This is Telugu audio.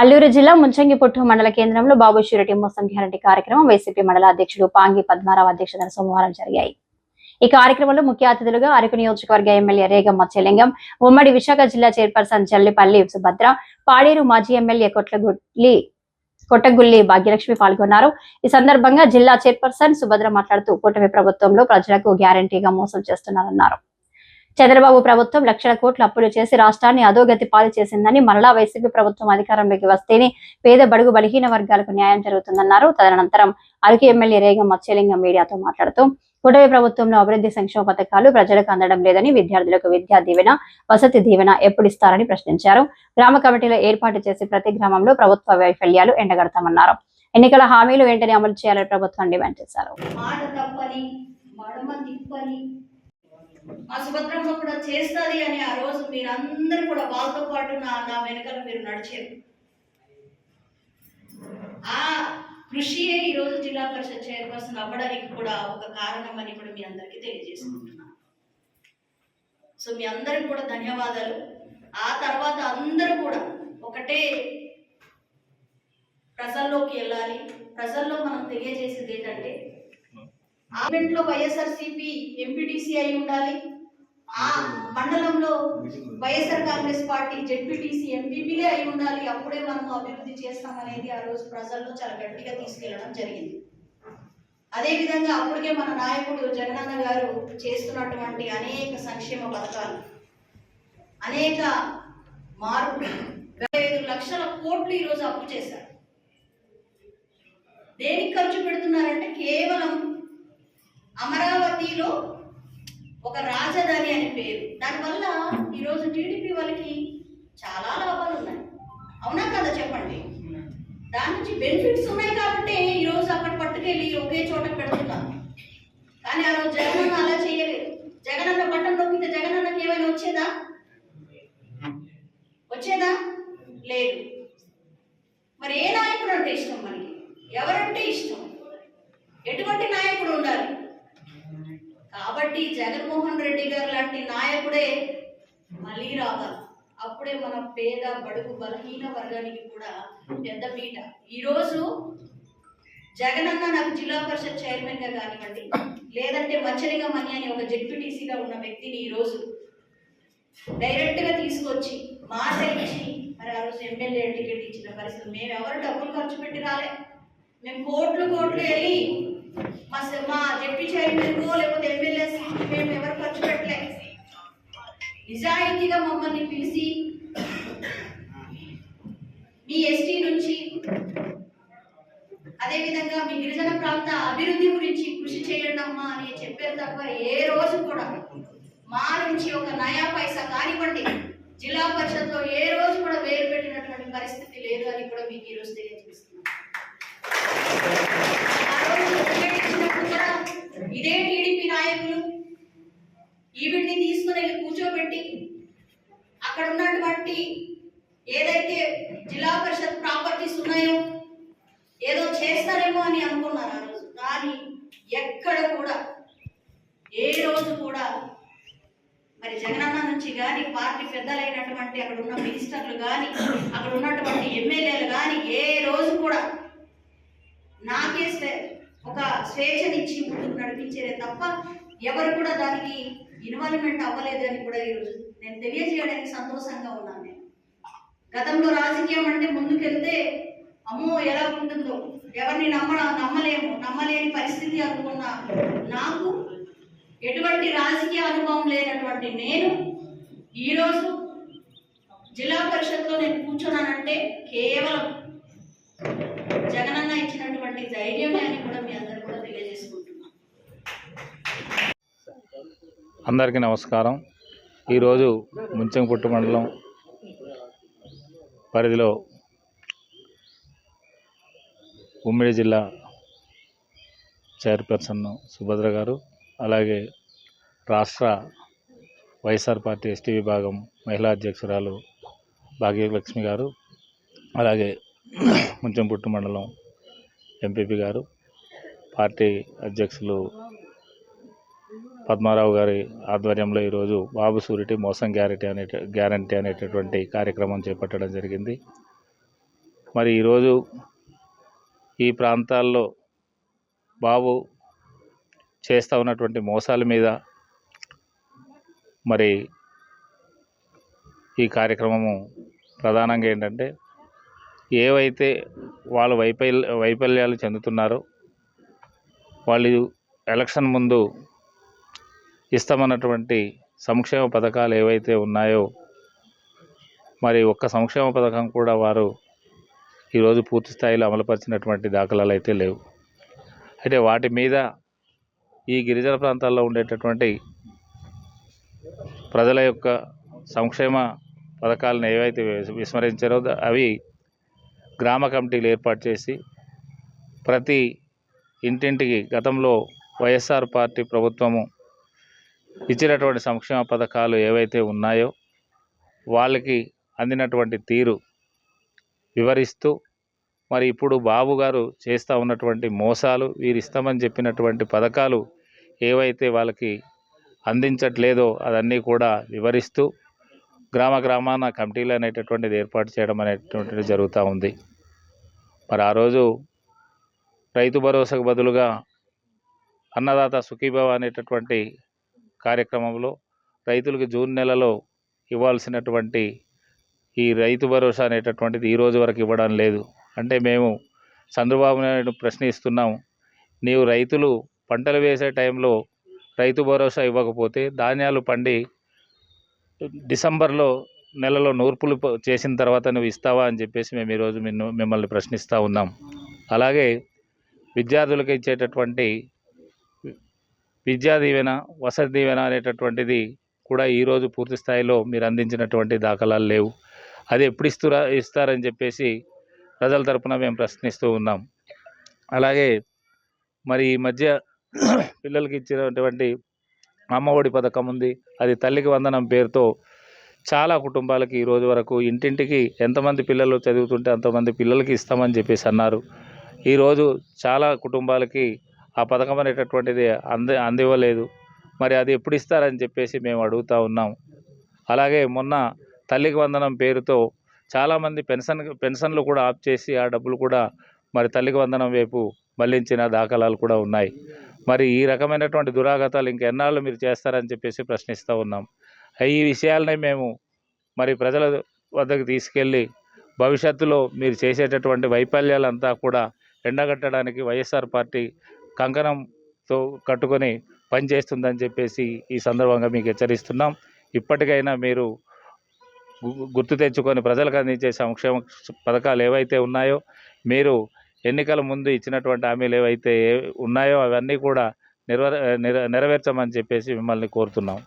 అల్లూరు జిల్లా ముంచంగిపుట్టు మండల కేంద్రంలో బాబు షూరిటీ మోసం గ్యారంటీ కార్యక్రమం వైసీపీ మండల అధ్యక్షుడు పాంగి పద్మారావు అధ్యక్షతన సోమవారం జరిగాయి. ఈ కార్యక్రమంలో ముఖ్య అతిథులుగా అరకు నియోజకవర్గ ఎమ్మెల్యే రేగమ్మ చెలింగం ఉమ్మడి విశాఖ జిల్లా చైర్పర్సన్ జల్లిపల్లి సుభద్ర పాడేరు మాజీ ఎమ్మెల్యే కొట్లగుల్లి కొట్టగుల్లి భాగ్యలక్ష్మి పాల్గొన్నారు. ఈ సందర్భంగా జిల్లా చైర్పర్సన్ సుభద్ర మాట్లాడుతూ కూటమి ప్రభుత్వంలో ప్రజలకు గ్యారంటీగా మోసం చేస్తున్నారన్నారు. చంద్రబాబు ప్రభుత్వం లక్షల కోట్లు అప్పులు చేసి రాష్ట్రాన్ని అధోగతి పాలు చేసిందని మరలా వైసీపీ ప్రభుత్వం అధికారంలోకి వస్తేనే పేద బడుగు బలహీన వర్గాలకు న్యాయం జరుగుతుందన్నారు. తదనంతరం అరకు ఎమ్మెల్యే రేగం మత్స్యలింగం మీడియాతో మాట్లాడుతూ కూటమి ప్రభుత్వంలో అభివృద్ధి సంక్షేమ పథకాలు ప్రజలకు అందడం లేదని విద్యార్థులకు విద్యా దీవెన వసతి దీవెన ఎప్పుడు ఇస్తారని ప్రశ్నించారు. గ్రామ కమిటీలో ఏర్పాటు చేసి ప్రతి గ్రామంలో ప్రభుత్వ వైఫల్యాలు ఎండగడతామన్నారు. ఎన్నికల హామీలు వెంటనే అమలు చేయాలని ప్రభుత్వం డిమాండ్ చేశారు. మా సుభద్రమ్మ కూడా చేస్తుంది అని ఆ రోజు మీరందరూ కూడా వాళ్ళతో పాటు నా నా వెనుకల మీరు నడిచారు. ఆ కృషియే ఈరోజు జిల్లా పరిషత్ చైర్పర్సన్ అవ్వడానికి కూడా ఒక కారణం అని కూడా మీ అందరికీ తెలియజేసుకుంటున్నాను. సో మీ అందరికి కూడా ధన్యవాదాలు. ఆ తర్వాత అందరూ కూడా ఒకటే ప్రజల్లోకి వెళ్ళాలి. ప్రజల్లో మనం తెలియజేసేది ఏంటంటే ఆమెంట్లో వైఎస్ఆర్సీపీ ఎంపీటీసీ అయి ఉండాలి. ఆ మండలంలో వైఎస్ఆర్ కాంగ్రెస్ పార్టీ జెడ్పీటీసీ ఎంపీపీలే అయి ఉండాలి. అప్పుడే మనం అభివృద్ధి చేస్తామనేది ఆ రోజు ప్రజల్లో చాలా గట్టిగా తీసుకెళ్ళడం జరిగింది. అదేవిధంగా అప్పటికే మన నాయకుడు జగనన్న గారు చేస్తున్నటువంటి అనేక సంక్షేమ పథకాలు అనేక మార్పులు. ఇరవై ఐదు లక్షల కోట్లు ఈరోజు అప్పు చేశారు. దేనికి ఖర్చు పెడుతున్నారంటే కేవలం అమరావతిలో ఒక రాజధాని అని పేరు. దానివల్ల ఈరోజు టీడీపీ వాళ్ళకి చాలా లాభాలు ఉన్నాయి. అవునా కదా చెప్పండి? దాని నుంచి బెనిఫిట్స్ ఉన్నాయి కాబట్టి ఈరోజు అక్కడ పట్టుకెళ్ళి ఒకే చోట పెడుతున్నారు కానీ ఆ రోజు జగనన్న అలా చేయలేదు. జగనన్న బట్టం నొక్కితే జగనన్నకి ఏమైనా వచ్చేదా? వచ్చేదా? లేదు. మరి ఏ నాయకుడు అంటే ఇష్టం మనకి? ఎవరంటే ఇష్టం? ఎటువంటి నాయకుడు ఉండాలి? కాబట్టి జగన్మోహన్ రెడ్డి గారు లాంటి నాయకుడే మళ్ళీ రావాలి. అప్పుడే మన పేద బడుగు బలహీన వర్గానికి కూడా పెద్ద పీట. ఈరోజు జగనన్న నాకు జిల్లా పరిషత్ చైర్మన్గా కానివ్వండి లేదంటే మచ్చలిగా అని అని ఒక జెడ్పీటీసీగా ఉన్న వ్యక్తిని ఈరోజు డైరెక్ట్గా తీసుకొచ్చి మాట ఇచ్చి మరి ఆ రోజు ఎమ్మెల్యే టికెట్ ఇచ్చిన పరిస్థితి. మేము ఎవరు డబ్బులు ఖర్చు పెట్టి రాలే. మేము కోట్లు కోట్లు వెళ్ళి మా స- మా జెడ్పీ చైర్మన్కో లేకపోతే ఎమ్మెల్యే సీట్ మేము ఎవరు ఖర్చు పెట్టలే. నిజాయితీగా మమ్మల్ని పిలిచి మీ ఎస్టీ నుంచి అదేవిధంగా మీ గిరిజన ప్రాంత అభివృద్ధి గురించి కృషి చేయండి అమ్మా అని చెప్పారు తప్ప ఏ రోజు కూడా మా నుంచి ఒక నయా పైసా కానివ్వండి జిల్లా పరిషత్లో ఏ రోజు కూడా వేరు పెట్టినటువంటి పరిస్థితి లేదు అని కూడా మీకు ఈరోజు తెలియజేస్తున్నాను ఇదే టీడీపీ నాయకులు ఈవిడ్ని తీసుకుని వెళ్ళి కూర్చోబెట్టి అక్కడ ఉన్నటువంటి ఏదైతే జిల్లా పరిషత్ ప్రాపర్టీస్ ఉన్నాయో ఏదో చేస్తారేమో అని అనుకున్నారు ఆ రోజు. కానీ ఎక్కడ కూడా ఏ రోజు కూడా మరి జగనన్న నుంచి కానీ పార్టీ పెద్దలైనటువంటి అక్కడ ఉన్న మినిస్టర్లు కానీ అక్కడ ఉన్నటువంటి ఎమ్మెల్యేలు కానీ ఏ రోజు కూడా నాకే స్వే ఒక స్వేచ్ఛనిచ్చి ముందుకు నడిపించేదే తప్ప ఎవరు కూడా దానికి ఇన్వాల్వ్మెంట్ అవ్వలేదు అని కూడా ఈరోజు నేను తెలియజేయడానికి సంతోషంగా ఉన్నాను నేను. గతంలో రాజకీయం అంటే ముందుకెళ్తే అమ్మో ఎలా ఉంటుందో? ఎవరిని నమ్మ నమ్మలేము నమ్మలేని పరిస్థితి అనుకున్న నాకు ఎటువంటి రాజకీయ అనుభవం లేనటువంటి నేను ఈరోజు జిల్లా పరిషత్లో నేను కూర్చున్నానంటే కేవలం జగనన్న ఇచ్చినటువంటి ధైర్యమే అని కూడా మీ అందరు కూడా తెలియజేసుకుంటున్నాను అందరికీ నమస్కారం. ఈరోజు ముంచంపుట్టు మండలం పరిధిలో ఉమ్మడి జిల్లా చైర్పర్సన్ సుభద్ర గారు అలాగే రాష్ట్ర వైఎస్ఆర్ పార్టీ ఎస్టీ విభాగం మహిళా అధ్యక్షురాలు భాగ్యలక్ష్మి గారు అలాగే ముంచంపుట్టు మండలం ఎంపీపీ గారు పార్టీ అధ్యక్షులు పద్మారావు గారి ఆధ్వర్యంలో ఈరోజు బాబు సూరిటీ మోసం గ్యారెంటీ అనే గ్యారంటీ అనేటటువంటి కార్యక్రమం చేపట్టడం జరిగింది. మరి ఈరోజు ఈ ప్రాంతాల్లో బాబు చేస్తూ ఉన్నటువంటి మోసాల మీద మరి ఈ కార్యక్రమము ప్రధానంగా ఏంటంటే ఏవైతే వాళ్ళు వైఫల్య వైఫల్యాలు చెందుతున్నారో వాళ్ళు ఎలక్షన్ ముందు ఇస్తామన్నటువంటి సంక్షేమ పథకాలు ఏవైతే ఉన్నాయో మరి ఒక్క సంక్షేమ పథకం కూడా వారు ఈరోజు పూర్తి స్థాయిలో అమలుపరిచినటువంటి దాఖలాలు అయితే లేవు. అయితే వాటి మీద ఈ గిరిజన ప్రాంతాల్లో ఉండేటటువంటి ప్రజల యొక్క సంక్షేమ పథకాలను ఏవైతే విస్మరించారో అవి గ్రామ కమిటీలు ఏర్పాటు చేసి ప్రతి ఇంటింటికి గతంలో వైఎస్ఆర్ పార్టీ ప్రభుత్వము ఇచ్చినటువంటి సంక్షేమ పథకాలు ఏవైతే ఉన్నాయో వాళ్ళకి అందినటువంటి తీరు వివరిస్తూ మరి ఇప్పుడు బాబు గారు చేస్తూ ఉన్నటువంటి మోసాలు వీరు ఇస్తామని చెప్పినటువంటి పథకాలు ఏవైతే వాళ్ళకి అందించట్లేదో అదన్నీ కూడా వివరిస్తూ గ్రామ గ్రామాన కమిటీలు అనేటటువంటిది ఏర్పాటు చేయడం అనేటువంటిది జరుగుతూ ఉంది. మరి ఆ రోజు రైతు భరోసాకు బదులుగా అన్నదాత సుఖీభవ అనేటటువంటి కార్యక్రమంలో రైతులకు జూన్ నెలలో ఇవ్వాల్సినటువంటి ఈ రైతు భరోసా అనేటటువంటిది ఈ రోజు వరకు ఇవ్వడం లేదు. అంటే మేము చంద్రబాబు నాయుడు ప్రశ్నిస్తున్నాం నీవు రైతులు పంటలు వేసే టైంలో రైతు భరోసా ఇవ్వకపోతే ధాన్యాలు పండి డిసెంబర్లో నెలలో నూర్పులు ప- చేసిన తర్వాత నువ్వు ఇస్తావా? అని చెప్పేసి మేము ఈరోజు మిమ్మల్ని ప్రశ్నిస్తూ ఉన్నాం. అలాగే విద్యార్థులకు ఇచ్చేటటువంటి విద్యా దీవెన వసతి దీవెన అనేటటువంటిది కూడా ఈరోజు పూర్తి స్థాయిలో మీరు అందించినటువంటి దాఖలాలు లేవు. అది ఎప్పుడు ఇస్తురా ఇస్తారని చెప్పేసి ప్రజల తరపున మేము ప్రశ్నిస్తూ ఉన్నాం. అలాగే మరి ఈ మధ్య పిల్లలకి ఇచ్చినటువంటి అమ్మఒడి పథకం ఉంది. అది తల్లికి వందనం పేరుతో చాలా కుటుంబాలకి ఈ రోజు వరకు ఇంటింటికి ఎంతమంది పిల్లలు చదువుతుంటే అంతమంది పిల్లలకి ఇస్తామని చెప్పేసి అన్నారు. ఈరోజు చాలా కుటుంబాలకి ఆ పథకం అనేటటువంటిది అంది అందివ్వలేదు. మరి అది ఎప్పుడు ఇస్తారని చెప్పేసి మేము అడుగుతూ ఉన్నాం అలాగే మొన్న తల్లికి వందనం పేరుతో చాలామంది పెన్షన్ పెన్షన్లు కూడా ఆఫ్ చేసి ఆ డబ్బులు కూడా మరి తల్లికి వందనం వైపు మళ్ళించిన దాఖలాలు కూడా ఉన్నాయి. మరి ఈ రకమైనటువంటి దురాగతాలు ఇంకెన్నాళ్ళు మీరు చేస్తారని చెప్పేసి ప్రశ్నిస్తూ ఉన్నాం. ఈ విషయాలనే మేము మరి ప్రజల వద్దకు తీసుకెళ్ళి భవిష్యత్తులో మీరు చేసేటటువంటి వైఫల్యాలంతా కూడా ఎండగట్టడానికి వైఎస్ఆర్ పార్టీ కంకణంతో కట్టుకొని పనిచేస్తుందని చెప్పేసి ఈ సందర్భంగా మీకు హెచ్చరిస్తున్నాం. ఇప్పటికైనా మీరు గు- గుర్తు తెచ్చుకొని ప్రజలకు అందించే సంక్షేమ పథకాలు ఏవైతే ఉన్నాయో మీరు ఎన్నికల ముందు ఇచ్చినటువంటి హామీలు ఏవైతే ఉన్నాయో అవన్నీ కూడా నెరవేర్చమని చెప్పేసి మిమ్మల్ని కోరుతున్నాం.